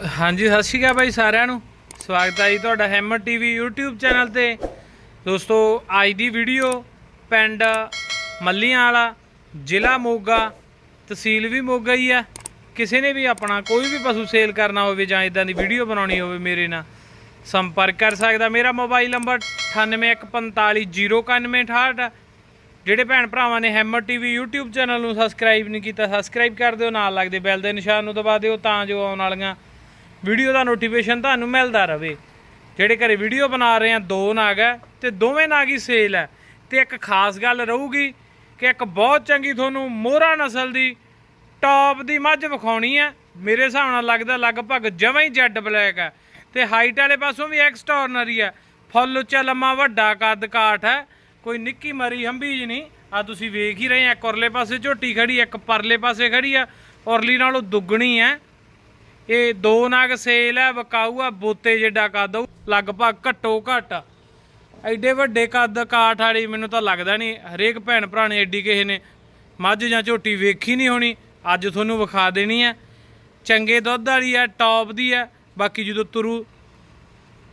ਹਾਂਜੀ, ਸਤਿ ਸ਼੍ਰੀ ਅਕਾਲ ਬਾਈ ਸਾਰਿਆਂ ਨੂੰ। ਸਵਾਗਤ ਹੈ ਜੀ ਤੁਹਾਡਾ ਹੈਮਰ ਟੀਵੀ YouTube ਚੈਨਲ ਤੇ। ਦੋਸਤੋ, ਅੱਜ ਦੀ ਵੀਡੀਓ ਪਿੰਡ ਮੱਲੀਆਂ ਵਾਲਾ ਜ਼ਿਲ੍ਹਾ ਮੋਗਾ, ਤਹਿਸੀਲ ਵੀ ਮੋਗਾ ਹੀ ਆ। ਕਿਸੇ ਨੇ ਵੀ ਆਪਣਾ ਕੋਈ ਵੀ ਪਸ਼ੂ ਸੇਲ ਕਰਨਾ ਹੋਵੇ ਜਾਂ ਇਦਾਂ ਦੀ ਵੀਡੀਓ ਬਣਾਉਣੀ ਹੋਵੇ ਮੇਰੇ ਨਾਲ, ਸੰਪਰਕ ਕਰ ਸਕਦਾ। ਮੇਰਾ ਮੋਬਾਈਲ ਨੰਬਰ 9814509168 ਜਿਹੜੇ ਭੈਣ ਭਰਾਵਾਂ ਨੇ ਹੈਮਰ ਟੀਵੀ YouTube ਚੈਨਲ ਨੂੰ ਸਬਸਕ੍ਰਾਈਬ ਨਹੀਂ ਕੀਤਾ ਸਬਸਕ੍ਰਾਈਬ ਕਰ ਦਿਓ। ਨਾਲ ਲੱਗਦੇ ਬੈਲ ਦੇ ਨਿਸ਼ਾਨ ਨੂੰ ਦਬਾ ਦਿਓ ਤਾਂ ਜੋ ਆਉਣ ਵਾਲੀਆਂ ਵੀਡੀਓ ਦਾ ਨੋਟੀਫਿਕੇਸ਼ਨ ਤੁਹਾਨੂੰ ਮਿਲਦਾ ਰਹੇ ਜਿਹੜੇ ਘਰੇ ਵੀਡੀਓ ਬਣਾ ਰਹੇ ਆ, ਦੋ ਨਾਗ ਹੈ ਤੇ ਦੋਵੇਂ ਨਾਗ ਹੀ ਸੇਲ ਹੈ। ਤੇ ਇੱਕ ਖਾਸ ਗੱਲ ਰਹੂਗੀ ਕਿ ਇੱਕ ਬਹੁਤ ਚੰਗੀ ਤੁਹਾਨੂੰ ਮੋਹਰਾ ਨਸਲ ਦੀ ਟੌਪ ਦੀ ਮੱਝ ਵਿਖਾਉਣੀ ਹੈ। ਮੇਰੇ ਹਿਸਾਬ ਨਾਲ ਲੱਗਦਾ ਲਗਭਗ ਜਮਾਂ ਹੀ ਜੈਡ ਬਲੈਕ ਹੈ। ਤੇ ਹਾਈਟ ਵਾਲੇ ਪਾਸੋਂ ਵੀ ਐਕਸਟਰਾਰਨਰੀ ਹੈ। ਫੁੱਲ ਉੱਚਾ ਲੰਮਾ ਵੱਡਾ ਕੱਦ ਕਾਠ ਹੈ। ਕੋਈ ਨਿੱਕੀ ਮਰੀ ਹੰਬੀਜ ਨਹੀਂ। ਆ ਤੁਸੀਂ ਵੇਖ ਹੀ ਰਹੇ ਆ, ਇੱਕ ਉਰਲੇ ਪਾਸੇ ਝੋਟੀ ਖੜੀ ਇੱਕ ਪਰਲੇ ਪਾਸੇ ਖੜੀ ਆ ਉਰਲੀ ਨਾਲੋਂ ਦੁੱਗਣੀ ਹੈ। ਇਹ ਦੋ ਨਾਗ ਸੇਲ ਹੈ ਵਕਾਊ ਆ ਬੋਤੇ ਜਿੱਡਾ ਕੱਦ ਲਗਭਗ ਘੱਟੋ ਘੱਟ ਐਡੇ ਵੱਡੇ ਕੱਦ ਕਾਠ ਵਾਲੀ ਮੈਨੂੰ ਤਾਂ ਲੱਗਦਾ ਨਹੀਂ ਹਰੇਕ ਭੈਣ ਭਰਾ ਨੇ ਐਡੀ ਕਿਸੇ ਨੇ ਮੱਝ ਜਾਂ ਝੋਟੀ ਵੇਖੀ ਨਹੀਂ ਹੋਣੀ ਅੱਜ ਤੁਹਾਨੂੰ ਵਿਖਾ ਦੇਣੀ ਹੈ। ਚੰਗੇ ਦੁੱਧ ਵਾਲੀ ਹੈ ਟੌਪ ਦੀ ਹੈ ਬਾਕੀ ਜਦੋਂ ਤੁਰੂ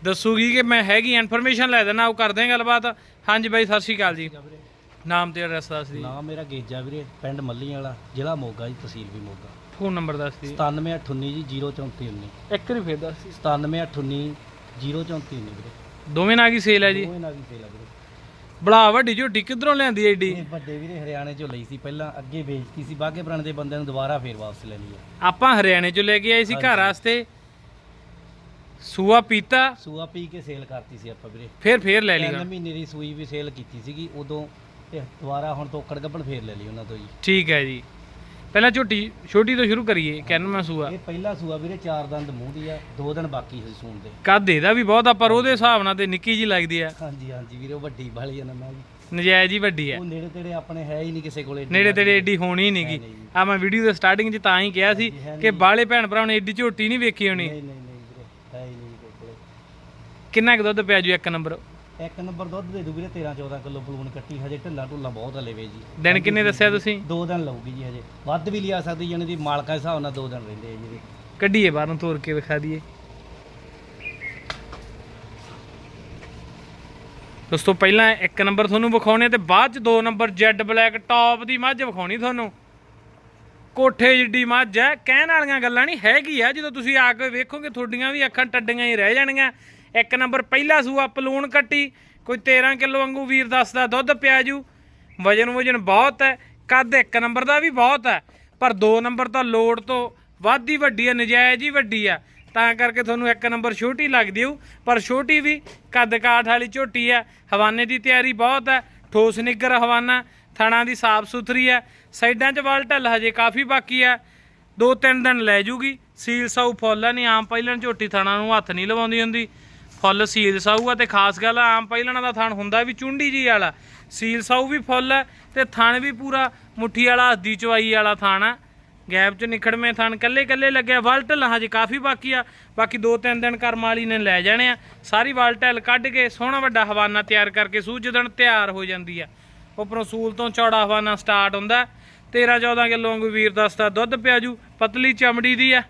ਦੱਸੂਗੀ ਕਿ ਮੈਂ ਹੈਗੀ ਇਨਫੋਰਮੇਸ਼ਨ ਲੈ ਦੇਣਾ ਉਹ ਕਰਦੇ ਹਾਂ ਗੱਲਬਾਤ। ਹਾਂਜੀ ਬਾਈ ਸਤਿ ਸ਼੍ਰੀ ਅਕਾਲ ਜੀ। ਨਾਮ ਤੇ ਐਡਰੈਸ ਦੱਸ ਦੀ। ਨਾਮ ਮੇਰਾ ਗੇਜਾ ਵੀਰੇ ਪਿੰਡ ਮੱਲੀਆਂ ਵਾਲਾ ਜ਼ਿਲ੍ਹਾ ਮੋਗਾ ਜੀ ਤਹਿਸੀਲ ਵੀ ਮੋਗਾ। ਫੋਨ ਨੰਬਰ ਦੱਸ ਦੀ 9798 ਜੀ 03419 ਇੱਕ ਵਾਰੀ ਫੇਰ ਦੱਸ ਦੀ 9798 03419 ਵੀਰੇ। ਦੋਵੇਂ ਨਾਗ ਹੀ ਸੇਲ ਹੈ ਜੀ? ਦੋਵੇਂ ਨਾਲ ਹੀ ਸੇਲ ਆ ਵੀਰੇ। ਬੜਾ ਵੱਡੀ ਝੋਟੀ ਕਿੱਧਰੋਂ ਲਿਆਂਦੀ ਐਡੀ ਇਹ ਵੱਡੇ ਵੀਰੇ ਹਰਿਆਣੇ ਚੋਂ ਲਈ ਸੀ ਪਹਿਲਾਂ ਅੱਗੇ ਵੇਚਤੀ ਸੀ ਬਾਗੇ ਪੁਰਾਣੇ ਦੇ ਬੰਦਿਆਂ ਨੂੰ ਦੁਬਾਰਾ ਫੇਰ ਵਾਪਸ ਲੈ ਲਈ ਆ। ਆਪਾਂ ਹਰਿਆਣੇ ਚੋਂ ਲੈ ਕੇ ਆਏ ਸੀ ਘਰ ਵਾਸਤੇ। ਸੂਆ ਪੀਤਾ। ਸੂਆ ਪੀ ਕੇ ਸੇਲ ਕਰਤੀ ਸੀ ਆਪਾਂ ਵੀਰੇ। ਫਿਰ ਫੇਰ ਲੈ ਲਈ ਤਿੰਨ ਮਹੀਨੇ ਦੀ ਸੂਈ ਵੀ ਸੇਲ ਕੀਤੀ ਸੀਗੀ ਉਦੋਂ ਤੇ ਦੁਬਾਰਾ ਹੁਣ ਤੋਕੜ ਗੱਭਣ ਫੇਰ ਲੈ ਲਈ ਉਹਨਾਂ ਤੋਂ ਜੀ। ਠੀਕ ਹੈ ਜੀ। ਪਹਿਲਾਂ ਝੋਟੀ ਛੋਟੀ ਤੋਂ ਸ਼ੁਰੂ ਕਰੀਏ ਕਹਿਣ ਸੂਆ। ਇਹ ਪਹਿਲਾ ਸੂਆ ਵੀਰੇ ਚਾਰ ਦੰਦ ਮੂੰਹ ਦੀ ਆ ਦੋ ਦਿਨ ਬਾਕੀ ਹੋਈ ਸੂਣ ਦੇ। ਕੱਦ ਇਹਦਾ ਵੀ ਬਹੁਤ ਆ ਪਰ ਉਹਦੇ ਹਿਸਾਬ ਨਾਲ ਤੇ ਨਿੱਕੀ ਜੀ ਲੱਗਦੀ ਆ। ਹਾਂਜੀ ਹਾਂਜੀ ਵੀਰੇ ਉਹ ਵੱਡੀ ਵਾਲੀ ਆ ਨਾ ਮੈਂ ਨਜਾਇਜ਼ ਹੀ ਵੱਡੀ ਆ। ਉਹ ਨੇੜੇ ਤੇੜੇ ਆਪਣੇ ਹੈ ਹੀ ਨਹੀਂ ਕਿਸੇ ਕੋਲੇ ਨੇੜੇ ਤੇੜੇ ਏਡੀ ਹੋਣੀ ਨਹੀਂਗੀ ਆ ਮੈਂ ਵੀਡੀਓ ਦੇ ਸਟਾਰਟਿੰਗ 'ਚ ਤਾਂ ਹੀ ਕਿਹਾ ਸੀ ਕਿ ਬਾਲੇ ਭੈਣ ਭਰਾ ਨੇ ਏਡੀ ਝੋਟੀ ਨਹੀਂ ਵੇਖੀ ਹੋਣੀ। ਨਹੀਂ ਨਹੀਂ ਨਹੀਂ ਵੀਰੇ ਹੈ ਹੀ ਨਹੀਂ ਕਿੰਨਾ ਕੁ ਦੁੱਧ ਪਿਆ ਜੂ ਇੱਕ ਨੰਬਰ ਇੱਕ ਨੰਬਰ ਦੁੱਧ ਦੇ ਦੂ ਵੀਰੇ 13 14 ਕਿਲੋ ਬਲੂਨ ਕੱਟੀ ਹਜੇ ਢਿੱਲਾ ਢੁੱਲਾ ਬਹੁਤ ਹਲੇ ਵੇ ਜੀ। ਦਿਨ ਕਿੰਨੇ ਦੱਸਿਆ ਤੁਸੀਂ? ਦੋ ਦਿਨ ਲਊਗੀ ਜੀ ਹਜੇ। ਵੱਧ ਵੀ ਲਿਆ ਸਕਦੀ ਜਾਨੀ ਦੀ ਮਾਲਕਾਂ ਦੇ ਹਿਸਾਬ ਨਾਲ ਦੋ ਦਿਨ ਰਹਿੰਦੇ ਆ ਜੀ। ਕੱਢੀਏ ਬਾਹਰੋਂ ਤੋੜ ਕੇ ਵਿਖਾ ਦਈਏ। ਦੋਸਤੋ ਪਹਿਲਾਂ ਇੱਕ ਨੰਬਰ ਤੁਹਾਨੂੰ ਵਿਖਾਉਣੇ ਤੇ ਬਾਅਦ ਚ ਦੋ ਨੰਬਰ ਜੈਡ ਬਲੈਕ ਟੌਪ ਦੀ ਮੱਝ ਵਿਖਾਉਣੀ ਤੁਹਾਨੂੰ। ਕੋਠੇ ਜਿੱਡੀ ਮੱਝ ਹੈ। ਕਹਿਣ ਵਾਲੀਆਂ ਗੱਲਾਂ ਨਹੀਂ ਹੈਗੀ ਆ। ਜਦੋਂ ਤੁਸੀਂ ਆ ਕੇ ਵੇਖੋਗੇ ਤੁਹਾਡੀਆਂ ਵੀ ਅੱਖਾਂ ਟੱਡੀਆਂ ਹੀ ਰਹਿ ਜਾਣਗੀਆਂ ਇੱਕ ਨੰਬਰ ਪਹਿਲਾ ਸੂਆ, ਪਲੂਣ ਕੱਟੀ, ਕੋਈ 13 ਕਿਲੋ ਵਾਂਗੂ ਵੀਰ ਦੱਸਦਾ, ਦੁੱਧ ਪਿਆ ਜੂ ਵਜਨ ਵਜਨ ਬਹੁਤ ਹੈ, ਕੱਦ ਇੱਕ ਨੰਬਰ ਦਾ ਵੀ ਬਹੁਤ ਹੈ, ਪਰ ਦੋ ਨੰਬਰ ਤਾਂ ਲੋਡ ਤੋਂ ਵੱਧ ਹੀ ਵੱਡੀ ਹੈ, ਨਜਾਇਜ਼ ਹੀ ਵੱਡੀ ਆ ਤਾਂ ਕਰਕੇ ਤੁਹਾਨੂੰ ਇੱਕ ਨੰਬਰ ਛੋਟੀ ਲੱਗਦੀ ਹੋਊ, ਪਰ ਛੋਟੀ ਵੀ ਕੱਦ ਕਾਠ ਵਾਲੀ ਝੋਟੀ ਹੈ, ਹਵਾਨੇ ਦੀ ਤਿਆਰੀ ਬਹੁਤ ਹੈ, ਠੋਸ ਨਿੱਗਰ ਹਵਾਨਾ, ਥਣਾ ਦੀ ਸਾਫ਼ ਸੁਥਰੀ ਹੈ, ਸਾਈਡਾਂ 'ਚ ਵਾਲ ਢੱਲ ਹਜੇ ਕਾਫੀ ਬਾਕੀ ਹੈ। ਦੋ ਤਿੰਨ ਦਿਨ ਲੈ ਜੂਗੀ, ਸੀਲ ਸਾਊ ਫੁੱਲ ਨਹੀਂ ਆਮ ਪਹਿਲਾਂ ਝੋਟੀ ਥਣਾ ਨੂੰ ਹੱਥ ਨਹੀਂ ਲਵਾਉਂਦੀ ਹੁੰਦੀ। ਫੁੱਲ ਸੀਲ ਸਾਊ ਆ ਤੇ ਖਾਸ ਗੱਲ ਆਮ ਪਹਿਲਣਾ ਦਾ ਥਣ ਹੁੰਦਾ ਵੀ ਚੁੰਡੀ ਜੀ ਵਾਲਾ। ਸੀਲ ਸਾਊ ਵੀ ਫੁੱਲ ਹੈ ਤੇ ਥਣ ਵੀ ਪੂਰਾ ਮੁੱਠੀ ਵਾਲਾ, ਹੱਦੀ ਚਵਾਈ ਵਾਲਾ ਥਣ ਆ। ਗੈਪ ਚ ਨਿਖੜਵੇਂ ਥਣ ਕੱਲੇ ਕੱਲੇ ਲੱਗਿਆ ਵਲਟਲ ਹਜੇ ਕਾਫੀ ਬਾਕੀ ਆ, ਬਾਕੀ ਦੋ ਤਿੰਨ ਦਿਨ ਕਰਮ ਵਾਲੀ ਨੇ ਲੈ ਜਾਣੇ ਆ। ਸਾਰੀ ਵਲਟਲ ਕੱਢ ਕੇ ਸੋਹਣਾ ਵੱਡਾ ਹਵਾਨਾ ਤਿਆਰ ਕਰਕੇ ਸੂਝ ਜਦੋਂ ਤਿਆਰ ਹੋ ਜਾਂਦੀ ਆ। ਉੱਪਰੋਂ ਸੂਲ ਤੋਂ ਚੌੜਾ ਹਵਾਨਾ ਸਟਾਰਟ ਹੁੰਦਾ। 13 14 ਕਿਲੋ ਵਾਂਗੂ ਵੀਰ ਦੱਸਦਾ, ਦੁੱਧ ਪਿਆਜੂ, ਪਤਲੀ ਚਮੜੀ ਦੀ ਆ।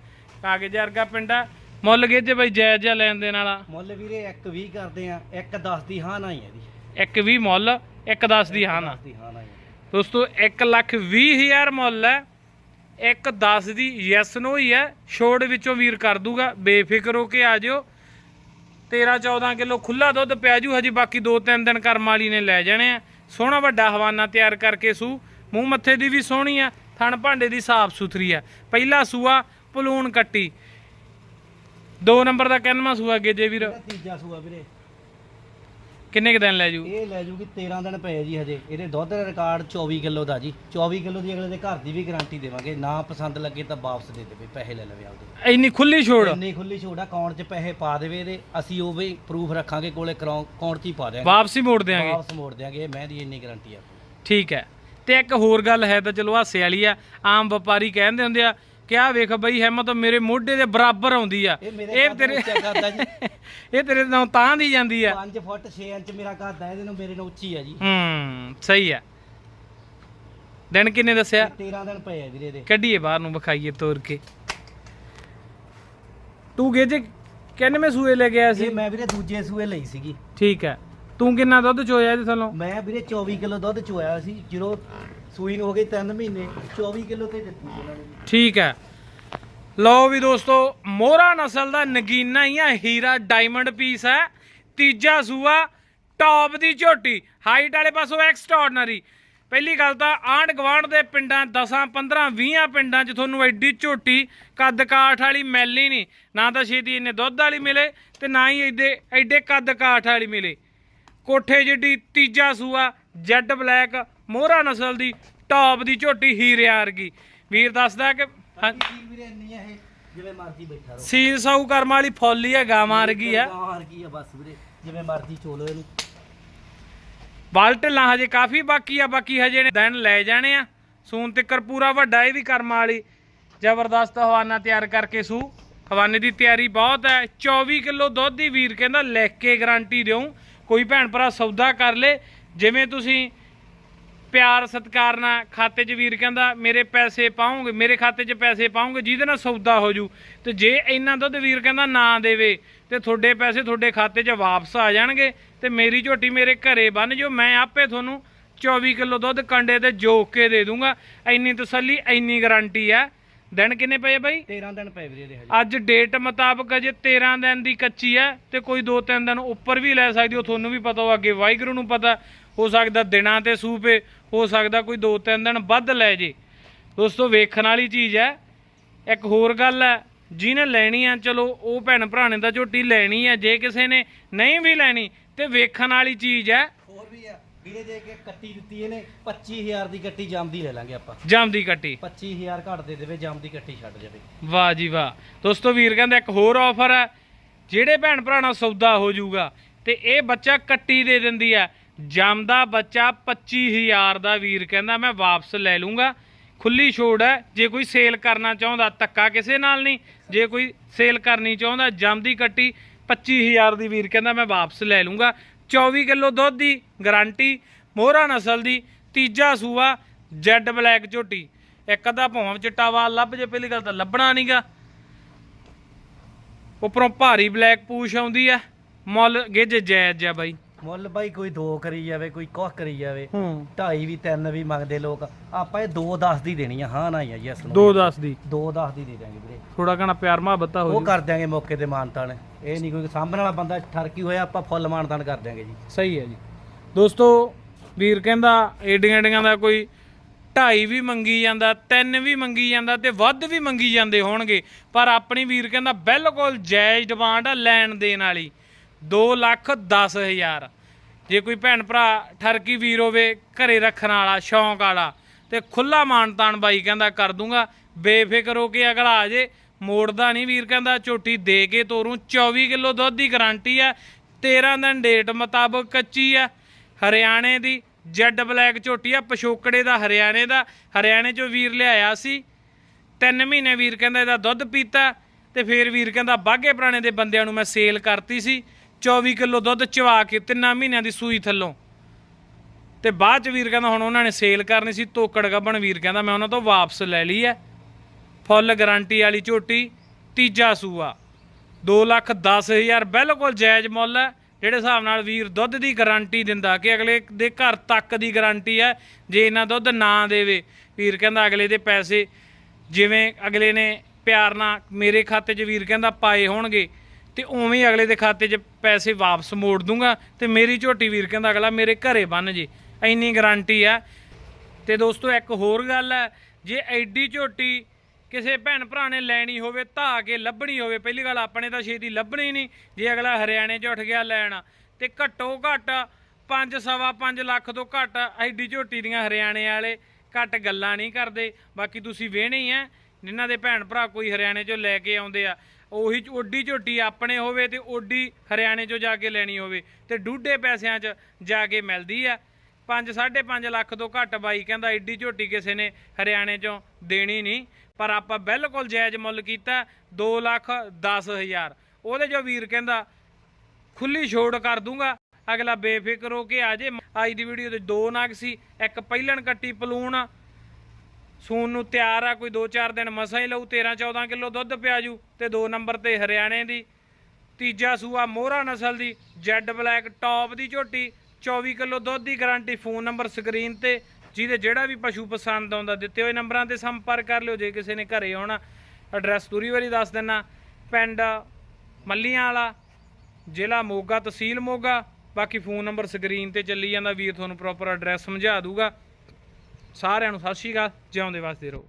ਕਾਗਜ਼ ਵਰਗਾ ਪਿੰਡਾ ਮੁੱਲ ਗੇਜੇ ਬਈ ਜਾਇਜ਼ ਜਿਹਾ ਲੈਣ ਦੇਣ ਵਾਲਾ। ਮੁੱਲ ਵੀਰੇ ਇੱਕ 20 ਕਰਦੇ ਆ ਇੱਕ 10 ਦੀ ਹਾਂ ਨਾ ਹੀ ਆ ਦੀ ਇੱਕ 20 ਮੁੱਲ ਇੱਕ 10 ਦੀ ਹਾਂ ਨਾ। 10 ਦੀ ਹਾਂ ਨਾ ਹੀ ਆ। ਦੋਸਤੋ 1 ਲੱਖ 20 ਹਜ਼ਾਰ ਮੁੱਲ ਹੈ ਇੱਕ 10 ਦੀ ਯੈਸ ਨੋ ਹੀ ਹੈ। ਛੋੜ ਵਿੱਚੋਂ ਵੀਰ ਕਰ ਦੂਗਾ ਬੇਫਿਕਰ ਹੋ ਕੇ ਆ ਜਿਓ। 13 14 ਕਿਲੋ ਖੁੱਲਾ ਦੁੱਧ ਪਿਆ ਜੂ ਹਜੀ ਬਾਕੀ 2-3 ਦਿਨ ਕਰਮ ਵਾਲੀ ਨੇ ਲੈ ਜਾਣੇ ਆ। ਸੋਹਣਾ ਵੱਡਾ ਹਵਾਨਾ ਤਿਆਰ ਕਰਕੇ ਸੂ। ਮੂੰਹ ਮੱਥੇ ਦੀ ਵੀ ਸੋਹਣੀ ਆ ਥਣ ਭਾਂਡੇ ਦੀ ਸਾਫ਼ ਸੁਥਰੀ ਆ। ਪਹਿਲਾ ਸੂਆ ਪਲੂਣ ਕੱਟੀ। ਦੋ ਨੰਬਰ ਦਾ ਕਹਿਨਵਾ ਸੂਆ ਅੱਗੇ ਜੇ ਵੀਰ? ਇਹਦਾ ਤੀਜਾ ਸੂਆ ਵੀਰੇ। ਕਿੰਨੇ ਕ ਦਿਨ ਲੈ ਜੂ? ਇਹ ਲੈ ਜੂਗੀ 13 ਦਿਨ ਪਏ ਜੀ ਹਜੇ। ਇਹਦੇ ਦੁੱਧ ਦਾ ਰਿਕਾਰਡ 24 ਕਿਲੋ ਦਾ ਜੀ। 24 ਕਿਲੋ ਦੀ ਅਗਲੇ ਦੇ ਘਰ ਦੀ ਵੀ ਗਾਰੰਟੀ ਦੇਵਾਂਗੇ। ਨਾ ਪਸੰਦ ਲੱਗੇ ਤਾਂ ਵਾਪਸ ਦੇ ਦੇਵੇ ਪੈਸੇ ਲੈ ਲਵੇ ਆਪਦੇ। ਇੰਨੀ ਖੁੱਲੀ ਛੋੜ? ਇੰਨੀ ਖੁੱਲੀ ਛੋੜਾ ਅਕਾਊਂਟ 'ਚ ਪੈਸੇ ਪਾ ਦੇਵੇ ਇਹਦੇ ਅਸੀਂ ਉਹ ਵੀ ਪ੍ਰੂਫ ਰੱਖਾਂਗੇ ਕੋਲੇ ਅਕਾਊਂਟ 'ਚ ਹੀ ਪਾ ਦਿਆਂਗੇ ਵਾਪਸੀ ਮੋੜ ਦਿਆਂਗੇ। ਵਾਪਸ ਮੋੜ ਦਿਆਂਗੇ ਇਹ ਮੈਂ ਦੀ ਇੰਨੀ ਗਾਰੰਟੀ ਆ। ਠੀਕ ਹੈ। ਤੇ ਇੱਕ ਹੋਰ ਗੱਲ ਹੈ ਤਾਂ ਚਲੋ ਹਾਸੇ ਵਾਲੀ ਆ। ਆਮ ਵਪਾਰੀ ਕਹਿੰਦੇ ਹੁੰਦੇ ਆ ਕਿ ਆ ਵੇਖ ਬਈ ਹਿੰਮਤ ਮੇਰੇ ਮੋਢੇ ਦੇ ਬਰਾਬਰ ਆਉਂਦੀ ਆ। ਇਹ ਮੇਰੇ ਇਹ ਕੱਦ ਤੇਰੇ ਕਰਦਾ ਜੀ। ਇਹ ਤੇਰੇ ਨਾਲ ਤਾਂ ਦੀ ਜਾਂਦੀ ਆ। 5 ਫੁੱਟ 6 ਇੰਚ ਮੇਰਾ ਕੱਦ ਹੈ ਇਹਦੇ ਨੂੰ ਮੇਰੇ ਨਾਲ ਉੱਚੀ ਆ ਜੀ। ਹੂੰ ਸਹੀ ਆ। ਦਿਨ ਕਿੰਨੇ ਦੱਸਿਆ? 13 ਦਿਨ ਪਏ ਆ ਵੀਰੇ ਇਹਦੇ। ਕੱਢੀਏ ਬਾਹਰ ਨੂੰ ਵਿਖਾਈਏ ਤੋਰ ਕੇ। ਤੂੰ ਗੇਜੇ ਕਿੰਨਵੇਂ ਸੂਏ ਲੈ ਗਿਆ ਸੀ? ਇਹ ਮੈਂ ਵੀਰੇ ਦੂਜੇ ਸੂਏ ਲਈ ਸੀਗੀ। ਠੀਕ ਹੈ ਤੂੰ ਕਿੰਨਾ ਦੁੱਧ ਚੋਇਆ ਇਹਦੇ ਥੱਲੋਂ ਮੈਂ ਵੀਰੇ 24 ਕਿਲੋ ਦੁੱਧ ਚੋਇਆ ਸੀ ਜਦੋਂ ਸੂਈ ਨੂੰ ਹੋ ਗਈ 3 ਮਹੀਨੇ 24 ਕਿਲੋ ਤੇ ਦਿੱਤੀ ਉਹਨਾਂ ਨੇ। ਠੀਕ ਹੈ। ਲਓ ਵੀ ਦੋਸਤੋ ਮੋਹਰਾ ਨਸਲ ਦਾ ਨਗੀਨਾ ਹੀ ਆ ਹੀਰਾ ਡਾਇਮੰਡ ਪੀਸ ਹੈ ਤੀਜਾ ਸੂਆ ਟੌਪ ਦੀ ਝੋਟੀ ਹਾਈਟ ਵਾਲੇ ਪਾਸੋਂ ਐਕਸਟਰਾordinary ਪਹਿਲੀ ਗੱਲ ਤਾਂ ਆਂਢ ਗਵਾਂਢ ਦੇ ਪਿੰਡਾਂ 10 15 20 ਪਿੰਡਾਂ 'ਚ ਤੁਹਾਨੂੰ ਐਡੀ ਝੋਟੀ ਕੱਦ ਕਾਠ ਵਾਲੀ ਮਿਲ ਹੀ ਨਹੀਂ। ਨਾ ਤਾਂ ਛੇਤੀ ਇਹਨੇ ਦੁੱਧ ਵਾਲੀ ਮਿਲੇ ਤੇ ਨਾ ਹੀ ਐਡੇ ਐਡੇ ਕੱਦ ਕਾਠ ਵਾਲੀ ਮਿਲੇ। ਕੋਠੇ ਜਿੱਡੀ ਤੀਜਾ ਸੂਆ ਜੈਡ ਬਲੈਕ ਮੋਹਰਾ ਨਸਲ ਦੀ ਟੌਪ ਦੀ ਝੋਟੀ ਹੀਰਿਆ ਵਰਗੀ। ਵੀਰ ਦੱਸਦਾ ਕਿ ਵੀਰੇ ਇੰਨੀ ਆ ਇਹ ਜਿਵੇਂ ਮਰਜ਼ੀ ਬੈਠਾ ਰਹੋ ਸੀਲ ਸਾਊ ਕਰਮ ਵਾਲੀ ਫੁੱਲ ਹੀ ਆ ਗਾਵਾਂ ਵਰਗੀ ਆ। ਗਾਂ ਵਰਗੀ ਆ ਬਸ ਵੀਰੇ ਜਿਵੇਂ ਮਰਜ਼ੀ ਚੋਲੋ ਇਹਨੂੰ। ਵਾਲ ਢਿੱਲਾਂ ਹਜੇ ਕਾਫੀ ਬਾਕੀ ਆ ਬਾਕੀ ਹਜੇ ਨੇ ਦਿਨ ਲੈ ਜਾਣੇ ਆ। ਸੂਨ ਤਿੱਕਰ ਪੂਰਾ ਵੱਡਾ ਇਹ ਵੀ ਕਰਮ ਵਾਲੀ। ਜ਼ਬਰਦਸਤ ਹਵਾਨਾ ਤਿਆਰ ਕਰਕੇ ਸੂ। ਹਵਾਨੇ ਦੀ ਤਿਆਰੀ ਬਹੁਤ ਹੈ। 24 ਕਿਲੋ ਦੁੱਧ ਦੀ ਵੀਰ ਕਹਿੰਦਾ ਲਿਖ ਕੇ ਗਾਰੰਟੀ ਦਿਉ ਕੋਈ ਭੈਣ ਭਰਾ ਸੌਦਾ ਕਰ ਲੇ, ਜਿਵੇਂ ਤੁਸੀਂ ਪਿਆਰ ਸਤਿਕਾਰ ਨਾਲ ਖਾਤੇ 'ਚ ਵੀਰ ਕਹਿੰਦਾ, ਮੇਰੇ ਪੈਸੇ ਪਾਉਂਗੇ ਮੇਰੇ ਖਾਤੇ 'ਚ ਪੈਸੇ ਪਾਉਂਗੇ ਜਿਹਦੇ ਨਾਲ ਸੌਦਾ ਹੋ ਜੂ। ਤੇ ਜੇ ਇੰਨਾ ਦੁੱਧ ਵੀਰ ਕਹਿੰਦਾ ਨਾ ਦੇਵੇ, ਤੇ ਤੁਹਾਡੇ ਪੈਸੇ ਤੁਹਾਡੇ ਖਾਤੇ 'ਚ ਵਾਪਸ ਆ ਜਾਣਗੇ, ਤੇ ਮੇਰੀ ਝੋਟੀ ਮੇਰੇ ਘਰੇ ਬੰਨ ਜੋ ਮੈਂ ਆਪੇ ਤੁਹਾਨੂੰ 24 ਕਿਲੋ ਦੁੱਧ ਕੰਡੇ ਤੇ ਜੋਕ ਕੇ ਦੇ ਦੂੰਗਾ। ਇੰਨੀ ਤਸੱਲੀ, ਇੰਨੀ ਗਾਰੰਟੀ ਆ ਦਿਨ ਕਿੰਨੇ ਪਏ ਬਾਈ? 13 ਦਿਨ ਪਏ ਵੀਰੇ ਇਹਦੇ ਹਜੇ। ਅੱਜ ਡੇਟ ਮੁਤਾਬਕ ਅਜੇ 13 ਦਿਨ ਦੀ ਕੱਚੀ ਹੈ ਤੇ ਕੋਈ 2-3 ਦਿਨ ਉੱਪਰ ਵੀ ਲੈ ਸਕਦੀ ਹੋ ਤੁਹਾਨੂੰ ਵੀ ਪਤਾ ਹੋ ਅੱਗੇ ਵਾਹਿਗੁਰੂ ਨੂੰ ਪਤਾ ਹੋ ਸਕਦਾ ਦਿਨਾਂ ਤੇ ਸੂਪੇ ਹੋ ਸਕਦਾ ਕੋਈ 2-3 ਦਿਨ ਵੱਧ ਲੈ ਜੇ। ਦੋਸਤੋ ਵੇਖਣ ਵਾਲੀ ਚੀਜ਼ ਹੈ ਇੱਕ ਹੋਰ ਗੱਲ ਹੈ ਜਿਹਨੇ ਲੈਣੀ ਆ ਚਲੋ ਉਹ ਭੈਣ ਭਰਾ ਨੇ ਤਾਂ ਝੋਟੀ ਲੈਣੀ ਆ ਜੇ ਕਿਸੇ ਨੇ ਨਹੀਂ ਵੀ ਲੈਣੀ ਤੇ ਵੇਖਣ ਵਾਲੀ ਚੀਜ਼ ਹੈ ਹੋਰ ਵੀ ਆ। ਵੀਰੇ ਜੇ ਕਿ ਕੱਟੀ ਦਿੱਤੀ ਇਹਨੇ 25000 ਦੀ ਕੱਟੀ ਜੰਮਦੀ ਲੈ ਲਾਂਗੇ ਆਪਾਂ। ਜੰਮਦੀ ਕੱਟੀ? 25000 ਘੱਟ ਦੇ ਦੇਵੇ ਜੰਮਦੀ ਕੱਟੀ ਛੱਡ ਜਾਵੇ। ਵਾਹ ਜੀ ਵਾਹ। ਦੋਸਤੋ ਵੀਰ ਕਹਿੰਦਾ ਇੱਕ ਹੋਰ ਆਫਰ ਹੈ ਜਿਹੜੇ ਭੈਣ ਭਰਾ ਨਾਲ ਸੌਦਾ ਹੋ ਜਾਊਗਾ ਤੇ ਇਹ ਬੱਚਾ ਕੱਟੀ ਦੇ ਦਿੰਦੀ ਹੈ। ਜੰਮਦਾ ਬੱਚਾ 25000 ਦਾ ਵੀਰ ਕਹਿੰਦਾ ਮੈਂ ਵਾਪਸ ਲੈ ਲੂੰਗਾ ਖੁੱਲੀ ਛੋੜ ਹੈ ਜੇ ਕੋਈ ਸੇਲ ਕਰਨਾ ਚਾਹੁੰਦਾ ਧੱਕਾ ਕਿਸੇ ਨਾਲ ਨਹੀਂ। ਜੇ ਕੋਈ ਸੇਲ ਕਰਨੀ ਚਾਹੁੰਦਾ ਜੰਮਦੀ ਕੱਟੀ 25000 ਦੀ ਵੀਰ ਕਹਿੰਦਾ ਮੈਂ ਵਾਪਸ ਲੈ ਲੂੰਗਾ 24 ਕਿਲੋ ਦੁੱਧ ਦੀ ਗਾਰੰਟੀ, ਮੋਹਰਾ ਨਸਲ ਦੀ, ਤੀਜਾ ਸੂਆ, ਜੈਡ ਬਲੈਕ ਝੋਟੀ। ਇੱਕ ਅੱਧਾ ਭੌਂ ਚਿੱਟਾ ਵਾਲ ਲੱਭ ਜੇ, ਪਹਿਲੀ ਗੱਲ ਤਾਂ ਲੱਭਣਾ ਨਹੀਂਗਾ ਉੱਪਰੋਂ ਭਾਰੀ ਬਲੈਕ ਪੂਛ ਆਉਂਦੀ ਆ। ਮੁੱਲ ਗਿੱਜ ਜਾਇਜ਼ ਆ ਬਾਈ। ਮੁੱਲ ਬਾਈ ਕੋਈ 2 ਕਰੀ ਜਾਵੇ ਕੋਈ ਕੁਝ ਕਰੀ ਜਾਵੇ ਹੂੰ। 2.5 ਵੀ 3 ਵੀ ਮੰਗਦੇ ਲੋਕ। ਆਪਾਂ ਇਹ 2 10 ਦੀ ਦੇਣੀ ਆ ਹਾਂ ਨਾ ਹੀ ਆ ਜੀ ਅਸਲ 210 ਦੀ। 2 10 ਦੀ ਦੇ ਦਾਂਗੇ ਵੀਰੇ। ਥੋੜਾ ਘਣਾ ਪਿਆਰ ਮੁਹੱਬਤ ਤਾਂ ਹੋ ਉਹ ਜੂ। ਕਰ ਦਿਆਂਗੇ ਮੌਕੇ ਤੇ ਮਾਨਤਾਨ ਇਹ ਨਹੀਂ ਕੋਈ ਸਾਂਭਣ ਵਾਲਾ ਬੰਦਾ ਠਰਕੀ ਹੋਇਆ ਆਪਾਂ ਫੁੱਲ ਮਾਨਤਾਨ ਕਰ ਦਿਆਂਗੇ ਜੀ। ਸਹੀ ਹੈ ਜੀ। ਦੋਸਤੋ ਵੀਰ ਕਹਿੰਦਾ ਏਡੀਆਂ ਏਡੀਆਂ ਦਾ ਕੋਈ ਢਾਈ ਵੀ ਮੰਗੀ ਜਾਂਦਾ ਤਿੰਨ ਵੀ ਮੰਗੀ ਜਾਂਦਾ ਤੇ ਵੱਧ ਵੀ ਮੰਗੀ ਜਾਂਦੇ ਹੋਣਗੇ। ਪਰ ਆਪਣੀ ਵੀਰ ਕਹਿੰਦਾ ਬਿਲਕੁਲ ਜਾਇਜ਼ ਡਿਮਾਂਡ ਆ ਲੈਣ ਦੇਣ ਵਾਲੀ। 2 ਲੱਖ 10 ਹਜ਼ਾਰ। ਜੇ ਕੋਈ ਭੈਣ ਭਰਾ ਠਰਕੀ ਵੀਰ ਹੋਵੇ, ਘਰੇ ਰੱਖਣ ਵਾਲਾ, ਸ਼ੌਂਕ ਵਾਲਾ, ਤੇ ਖੁੱਲਾ ਮਾਨਤਾਨ ਬਾਈ ਕਹਿੰਦਾ ਕਰ ਦੂੰਗਾ। ਬੇਫਿਕਰ ਹੋ ਕੇ ਅਗਲਾ ਆ ਜੇ, ਮੋੜਦਾ ਨਹੀਂ ਵੀਰ ਕਹਿੰਦਾ, ਝੋਟੀ ਦੇ ਕੇ ਤੋਰੂ। 24 ਕਿਲੋ ਦੁੱਧ ਦੀ ਗਾਰੰਟੀ ਆ 13 ਦਿਨ ਡੇਟ ਮੁਤਾਬਕ ਕੱਚੀ ਆ। ਹਰਿਆਣੇ ਦੀ ਜੈਡ ਬਲੈਕ ਝੋਟੀ ਆ ਪਸ਼ੋਕੜੇ ਦਾ ਹਰਿਆਣੇ ਦਾ। ਹਰਿਆਣੇ ਚੋਂ ਵੀਰ ਲਿਆਇਆ ਸੀ। ਤਿੰਨ ਮਹੀਨੇ ਵੀਰ ਕਹਿੰਦਾ ਇਹਦਾ ਦੁੱਧ ਪੀਤਾ, ਤੇ ਫੇਰ ਵੀਰ ਕਹਿੰਦਾ ਬਾਗੇ ਪੁਰਾਣੇ ਦੇ ਬੰਦਿਆਂ ਨੂੰ ਮੈਂ ਸੇਲ ਕਰਤੀ ਸੀ। 24 ਕਿਲੋ ਦੁੱਧ ਚਵਾ ਕੇ ਤਿੰਨਾਂ ਮਹੀਨਿਆਂ ਦੀ ਸੂਈ ਥੱਲੋਂ। ਤੇ ਬਾਅਦ ਚ ਵੀਰ ਕਹਿੰਦਾ ਹੁਣ ਉਹਨਾਂ ਨੇ ਸੇਲ ਕਰਨੀ ਸੀ, ਤੋਕੜ ਗੱਬਣ ਵੀਰ ਕਹਿੰਦਾ, ਮੈਂ ਉਹਨਾਂ ਤੋਂ ਵਾਪਸ ਲੈ ਲਈ ਐ। ਫੁੱਲ ਗਾਰੰਟੀ ਵਾਲੀ ਝੋਟੀ, ਤੀਜਾ ਸੂਆ। 2 ਲੱਖ 10 ਹਜ਼ਾਰ ਬਿਲਕੁਲ ਜਾਇਜ਼ ਮੁੱਲ ਹੈ ਜਿਹੜੇ ਹਿਸਾਬ ਨਾਲ ਵੀਰ ਦੁੱਧ ਦੀ ਗਾਰੰਟੀ ਦਿੰਦਾ ਕਿ ਅਗਲੇ ਦੇ ਘਰ ਤੱਕ ਦੀ ਗਾਰੰਟੀ ਹੈ ਜੇ ਇਹਨਾਂ ਦੁੱਧ ਨਾ ਦੇਵੇ। ਵੀਰ ਕਹਿੰਦਾ ਅਗਲੇ ਦੇ ਪੈਸੇ ਜਿਵੇਂ ਅਗਲੇ ਨੇ ਪਿਆਰ ਨਾਲ ਮੇਰੇ ਖਾਤੇ 'ਚ ਵੀਰ ਕਹਿੰਦਾ ਪਾਏ ਹੋਣਗੇ ਤੇ ਉਵੇਂ ਹੀ ਅਗਲੇ ਦੇ ਖਾਤੇ 'ਚ ਪੈਸੇ ਵਾਪਸ ਮੋੜ ਦੂੰਗਾ ਤੇ ਮੇਰੀ ਝੋਟੀ ਵੀਰ ਕਹਿੰਦਾ ਅਗਲਾ ਮੇਰੇ ਘਰੇ ਬੰਨ ਜੇ, ਇੰਨੀ ਗਾਰੰਟੀ ਆ। ਤੇ ਦੋਸਤੋ, ਇੱਕ ਹੋਰ ਗੱਲ ਹੈ ਜੇ ਐਡੀ ਝੋਟੀ ਕਿਸੇ ਭੈਣ ਭਰਾ ਨੇ ਲੈਣੀ ਹੋਵੇ ਧਾ ਕੇ ਲੱਭਣੀ ਹੋਵੇ, ਪਹਿਲੀ ਗੱਲ ਆਪਣੇ ਤਾਂ ਛੇਤੀ ਲੱਭਣੀ ਨਹੀਂ, ਜੇ ਅਗਲਾ ਹਰਿਆਣੇ 'ਚ ਉੱਠ ਗਿਆ ਲੈਣ, ਤੇ ਘੱਟੋ ਘੱਟ 5 ਸਵਾ 5 ਲੱਖ ਤੋਂ ਘੱਟ ਐਡੀ ਝੋਟੀ ਦੀਆਂ ਹਰਿਆਣੇ ਵਾਲੇ ਘੱਟ ਗੱਲਾਂ ਨਹੀਂ ਕਰਦੇ। ਬਾਕੀ ਤੁਸੀਂ ਵੇਹਣੇ ਹੀ ਆ, ਜਿਨ੍ਹਾਂ ਦੇ ਭੈਣ ਭਰਾ ਕੋਈ ਹਰਿਆਣੇ 'ਚੋਂ ਲੈ ਕੇ ਆਉਂਦੇ ਆ ਉਹੀ ਓਡੀ ਝੋਟੀ ਆਪਣੇ ਹੋਵੇ ਤੇ ਓਡੀ ਹਰਿਆਣੇ 'ਚੋਂ ਜਾ ਕੇ ਲੈਣੀ ਹੋਵੇ ਤੇ ਡੂਢੇ ਪੈਸਿਆਂ 'ਚ ਜਾ ਕੇ ਮਿਲਦੀ ਆ। 5 5.5 ਲੱਖ ਤੋਂ ਘੱਟ ਬਾਈ ਕਹਿੰਦਾ ਏਡੀ ਝੋਟੀ ਕਿਸੇ ਨੇ ਹਰਿਆਣੇ 'ਚੋਂ ਦੇਣੀ ਨਹੀਂ। ਪਰ ਆਪਾਂ ਬਿਲਕੁਲ ਜਾਇਜ਼ ਮੁੱਲ ਕੀਤਾ 2 ਲੱਖ 10 ਹਜ਼ਾਰ। ਉਹਦੇ ਜੋ ਵੀਰ ਕਹਿੰਦਾ, ਖੁੱਲੀ ਛੋੜ ਕਰ ਦੂੰਗਾ। ਅਗਲਾ ਬੇਫਿਕਰ ਹੋ ਕੇ ਆ ਜੇ। ਅੱਜ ਦੀ ਵੀਡੀਓ ਤੇ ਦੋ ਨਾਗ ਸੀ, ਇੱਕ ਪਹਿਲਣ ਕੱਟੀ ਪਲੂਣ ਸੂਨ ਨੂੰ ਤਿਆਰ ਆ, ਕੋਈ 2-4 ਦਿਨ ਮਸਾਂ ਹੀ ਲਊ 13-14 ਕਿਲੋ ਦੁੱਧ ਪਿਆਜੂ ਤੇ 2 ਨੰਬਰ ਤੇ ਹਰਿਆਣੇ ਦੀ। ਤੀਜਾ ਸੂਆ ਮੋਹਰਾ ਨਸਲ ਦੀ, ਜੈਡ ਬਲੈਕ ਟੌਪ ਦੀ ਝੋਟੀ 24 ਕਿਲੋ ਦੁੱਧ ਦੀ ਗਾਰੰਟੀ, ਫੋਨ ਨੰਬਰ ਸਕਰੀਨ ਤੇ, ਜਿਹਦੇ ਜਿਹੜਾ ਵੀ ਪਸ਼ੂ ਪਸੰਦ ਆਉਂਦਾ ਦਿੱਤੇ ਹੋਏ ਨੰਬਰਾਂ ਤੇ ਸੰਪਰਕ ਕਰ ਲਿਓ, ਜੇ ਕਿਸੇ ਨੇ ਘਰੇ ਆਉਣਾ ਐਡਰੈਸ ਦੂਰੀ ਵਾਰੀ ਦੱਸ ਦਿੰਨਾ। ਪਿੰਡ ਮੱਲੀਆਂ ਵਾਲਾ ਜ਼ਿਲ੍ਹਾ ਮੋਗਾ, ਤਹਿਸੀਲ ਮੋਗਾ, ਬਾਕੀ ਫੋਨ ਨੰਬਰ ਸਕਰੀਨ ਤੇ ਚੱਲੀ ਜਾਂਦਾ, ਵੀਰ ਤੁਹਾਨੂੰ ਪ੍ਰੋਪਰ ਐਡਰੈਸ ਸਮਝਾ ਦੂਗਾ। ਸਾਰਿਆਂ ਨੂੰ ਸਤਿ ਸ਼੍ਰੀ ਅਕਾਲ ਜਿਉਂਦੇ ਵਾਸਤੇ ਰਹੋ।